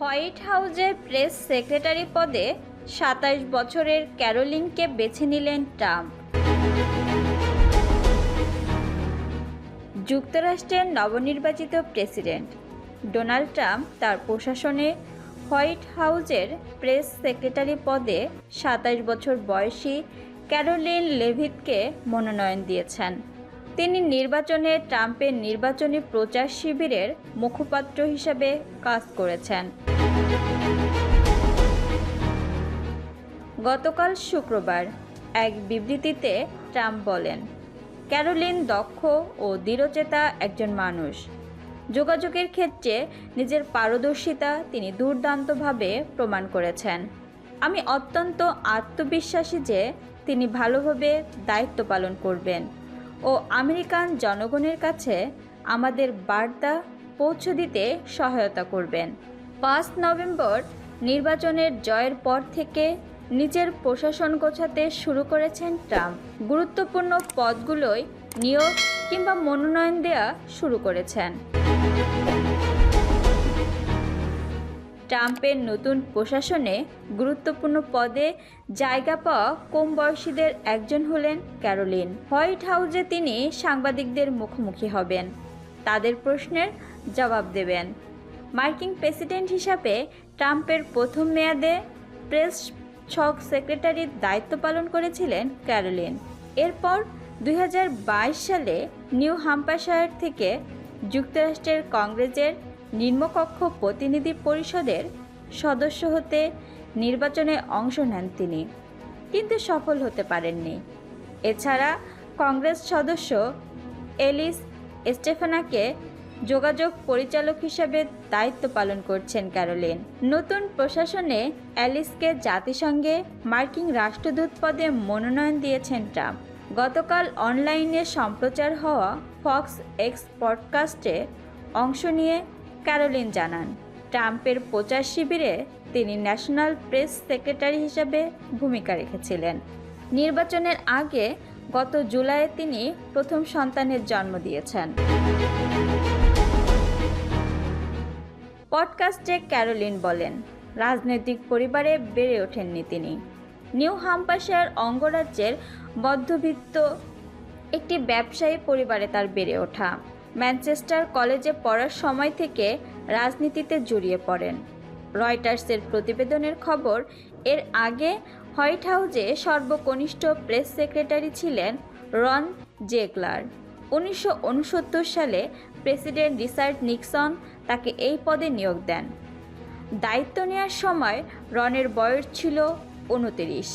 White হাউজের press secretary পদে সাতাশ বছরের ক্যারোলিনকে বেছে নিলেন ট্রাম্প। যুক্তরাষ্ট্রের নবনির্বাচিত প্রেসিডেন্ট ডোনাল্ড ট্রাম্প তার প্রশাসনে হোয়াইট হাউজের প্রেস সেক্রেটারি পদে সাতাশ বছর বয়সী ক্যারোলিন লেভিথকে মনোনয়ন দিয়েছেন। তিনি নির্বাচনে ট্রাম্পের নির্বাচনী প্রচার শিবিরের মুখপাত্র হিসেবে কাজ করেছেন। গতকাল শুক্রবার এক বিবৃতিতে ট্রাম্প বলেন, ক্যারোলিন দক্ষ ও দৃঢ়চেতা একজন মানুষ। যোগাযোগের ক্ষেত্রে নিজের পারদর্শিতা তিনি দুর্দান্তভাবে প্রমাণ করেছেন। আমি অত্যন্ত আত্মবিশ্বাসী যে তিনি ভালোভাবে দায়িত্ব পালন করবেন। ও আমেরিকান জনগণের কাছে আমাদের বার্তা পৌঁছে দিতে সহায়তা করবেন। পাঁচ নভেম্বর নির্বাচনের জয়ের পর থেকে নিজের প্রশাসন গোছাতে শুরু করেছেন ট্রাম্প। গুরুত্বপূর্ণ পদগুলোয় নিয়োগ কিংবা মনোনয়ন দেয়া শুরু করেছেন। ট্রাম্পের নতুন প্রশাসনে গুরুত্বপূর্ণ পদে জায়গা পাওয়া কম বয়সীদের একজন হলেন ক্যারোলিন। হোয়াইট হাউসে তিনি সাংবাদিকদের মুখোমুখি হবেন। তাদের প্রশ্নের জবাব দেবেন। মার্কিন প্রেসিডেন্ট হিসাবে ট্রাম্পের প্রথম মেয়াদে প্রেস ছক সেক্রেটারির দায়িত্ব পালন করেছিলেন ক্যারোলিন। এরপর দুই হাজার বাইশ সালে নিউ হাম্পাশায়ার থেকে যুক্তরাষ্ট্রের কংগ্রেসের নিম্নকক্ষ প্রতিনিধি পরিষদের সদস্য হতে নির্বাচনে অংশ নেন তিনি, কিন্তু সফল হতে পারেননি। এছাড়া কংগ্রেস সদস্য এলিস স্টেফানাকে যোগাযোগ পরিচালক হিসেবে দায়িত্ব পালন করছেন ক্যারোলিন। নতুন প্রশাসনে অ্যালিসকে জাতিসংঘে মার্কিন রাষ্ট্রদূত পদে মনোনয়ন দিয়েছেন ট্রাম্প। গতকাল অনলাইনে সম্প্রচার হওয়া ফক্স এক্স পডকাস্টে অংশ নিয়ে ক্যারোলিন জানান। ট্রাম্পের প্রচার শিবিরে তিনি ন্যাশনাল প্রেস সেক্রেটারি হিসেবে ভূমিকা রেখেছিলেন। নির্বাচনের আগে গত জুলাইয়ে তিনি প্রথম সন্তানের জন্ম দিয়েছেন। পডকাস্টে ক্যারোলিন বলেন, রাজনৈতিক পরিবারে বেড়ে ওঠেননি তিনি। নিউ হাম্পাশায়ার অঙ্গরাজ্যের মধ্যবিত্ত একটি ব্যবসায়ী পরিবারে তার বেড়ে ওঠা। ম্যানচেস্টার কলেজে পড়ার সময় থেকে রাজনীতিতে জড়িয়ে পড়েন। রয়টার্সের প্রতিবেদনের খবর, এর আগে হোয়াইট হাউজে সর্বকনিষ্ঠ প্রেস সেক্রেটারি ছিলেন রন জেগলার। উনিশশো উনসত্তর সালে প্রেসিডেন্ট রিচার্ড নিক্সন তাকে এই পদে নিয়োগ দেন। দায়িত্ব নেওয়ার সময় রনের বয়স ছিল উনতিরিশ।